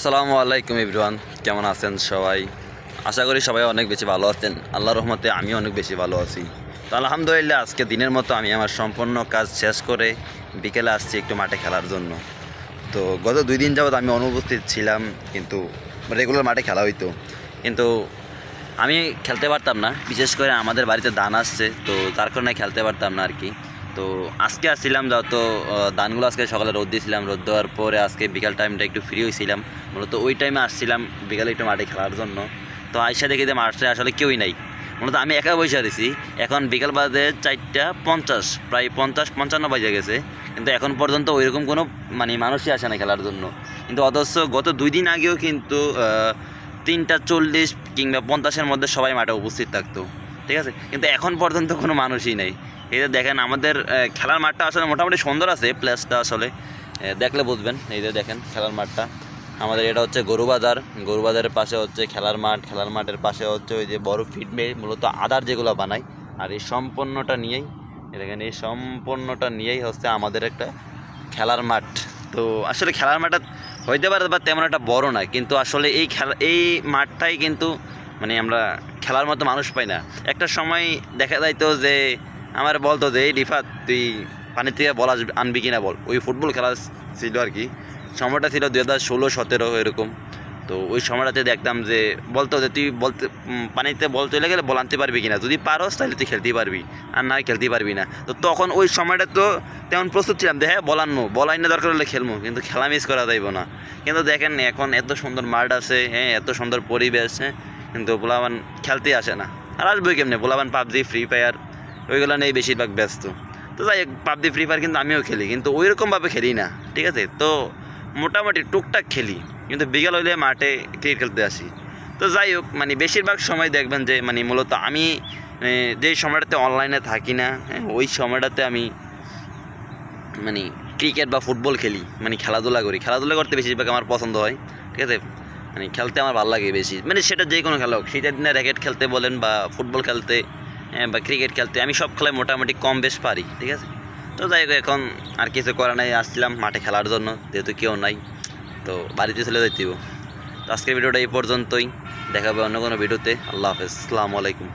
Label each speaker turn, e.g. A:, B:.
A: আসসালামু আলাইকুম ইব্রান কেমন আছেন সবাই? আশা করি সবাই অনেক বেশি ভালো আছেন। আল্লাহ রহমতে আমি অনেক বেশি ভালো আছি। তো আলহামদুলিল্লাহ, আজকে দিনের মতো আমি আমার সম্পূর্ণ কাজ শেষ করে বিকেলে আসছি একটু মাঠে খেলার জন্য। তো গত দুই দিন যাবৎ আমি অনুপস্থিত ছিলাম, কিন্তু রেগুলার মাঠে খেলা হইতো। কিন্তু আমি খেলতে পারতাম না, বিশেষ করে আমাদের বাড়িতে দান আসছে, তো তার কারণে খেলতে পারতাম না আর কি। তো আজকে আসছিলাম যত আহ, দানগুলো আজকে সকালে রোদ দিয়েছিলাম রোদ দেওয়ার পরে আজকে বিকাল টাইমটা একটু ফ্রি হয়েছিলাম মূলত ওই টাইমে আসছিলাম বিকালে একটু মাঠে খেলার জন্য। তো আইসা দেখি যে মাঠে আসলে কেউই নাই। মূলত আমি একা বসে রয়েছি এখন বিকাল বাজে চারটা পঞ্চাশ প্রায় পঞ্চাশ পঞ্চান্ন বাজে গেছে। কিন্তু এখন পর্যন্ত ওইরকম কোনো মানে মানুষই আসে না খেলার জন্য। কিন্তু অথচ গত দুই দিন আগেও কিন্তু তিনটা চল্লিশ কিংবা পঞ্চাশের মধ্যে সবাই মাঠে উপস্থিত থাকতো। ঠিক আছে? কিন্তু এখন পর্যন্ত কোনো মানুষই নেই। এই যে দেখেন, আমাদের খেলার মাঠটা আসলে মোটামুটি সুন্দর আছে প্লেসটা আসলে দেখলে বুঝবেন। এই যে দেখেন, খেলার মাঠটা। আমাদের এটা হচ্ছে গরুবাজার। গরুবাজারের পাশে হচ্ছে খেলার মাঠ। খেলার মাঠের পাশে হচ্ছে ওই যে বড় ফিটমে মূলত আদার যেগুলো বানায়। আর এই সম্পূর্ণটা নিয়েই দেখেন, এই সম্পূর্ণটা নিয়েই হচ্ছে আমাদের একটা খেলার মাঠ। তো আসলে খেলার মাঠটা হইতে পারে বা তেমন একটা বড় না, কিন্তু আসলে এই খেলা, এই মাঠটাই কিন্তু মানে আমরা খেলার মতো মানুষ পাই না। একটা সময় দেখা যাইতো যে আমার বলতো যে, এই রিফাত তুই পানি থেকে বল আসবি, আনবি কিনা বল। ওই ফুটবল খেলা ছিল আর কি। সময়টা ছিল দু হাজার ষোলো, সতেরো এরকম। তো ওই সময়টাতে দেখতাম যে বলতো যে, তুই বলতে পানিতে বল চলে গেলে বল আনতে পারবি কিনা। যদি পারস, তাহলে তুই খেলতেই পারবি। আর না খেলতেই পারবি না। তো তখন ওই সময়টা তো তেমন প্রস্তুত ছিলাম যে হ্যাঁ বল আনব। বল আইনে দরকার হলে খেলব, কিন্তু খেলা মিস করা যাইব না। কিন্তু দেখেন, এখন এত সুন্দর মাঠ আছে হ্যাঁ এত সুন্দর পরিবেশ হ্যাঁ কিন্তু পোলাবান খেলতেই আসে না। আর আসবোই কেমনে? পোলাবান পাবজি ফ্রি ফায়ার ওইগুলো নিয়ে বেশিরভাগ ব্যস্ত। তো যাই হোক পাবজি ফ্রি ফায়ার কিন্তু আমিও খেলি কিন্তু ওই রকমভাবে খেলি না ঠিক আছে? তো মোটামুটি টুকটাক খেলি কিন্তু বিকেল হইলে মাঠে ক্রিকেট খেলতে আসি। তো যাই হোক মানে বেশিরভাগ সময় দেখবেন যে মানে মূলত আমি যেই সময়টাতে অনলাইনে থাকি না হ্যাঁ, ওই সময়টাতে আমি মানে ক্রিকেট বা ফুটবল খেলি মানে খেলাধুলা করি। খেলাধুলা করতে বেশিরভাগ আমার পছন্দ হয় ঠিক আছে? মানে খেলতে আমার ভালো লাগে বেশি। মানে সেটা যে কোনো খেলা হোক শীতের দিনে র্যাকেট খেলতে বলেন বা ফুটবল খেলতে বা ক্রিকেট খেলতে। আমি সব খেলায় মোটামুটি কম বেশ পারি, ঠিক আছে? তো যাই হোক, এখন আর কিছু করা নাই, আসছিলাম মাঠে খেলার জন্য, যেহেতু কেউ নাই, তো বাড়িতে চলে যাইতেব তো আজকের ভিডিওটা এই পর্যন্তই দেখাবে অন্য কোনো ভিডিওতে। আল্লাহ হাফেজ, আসসালামু আলাইকুম।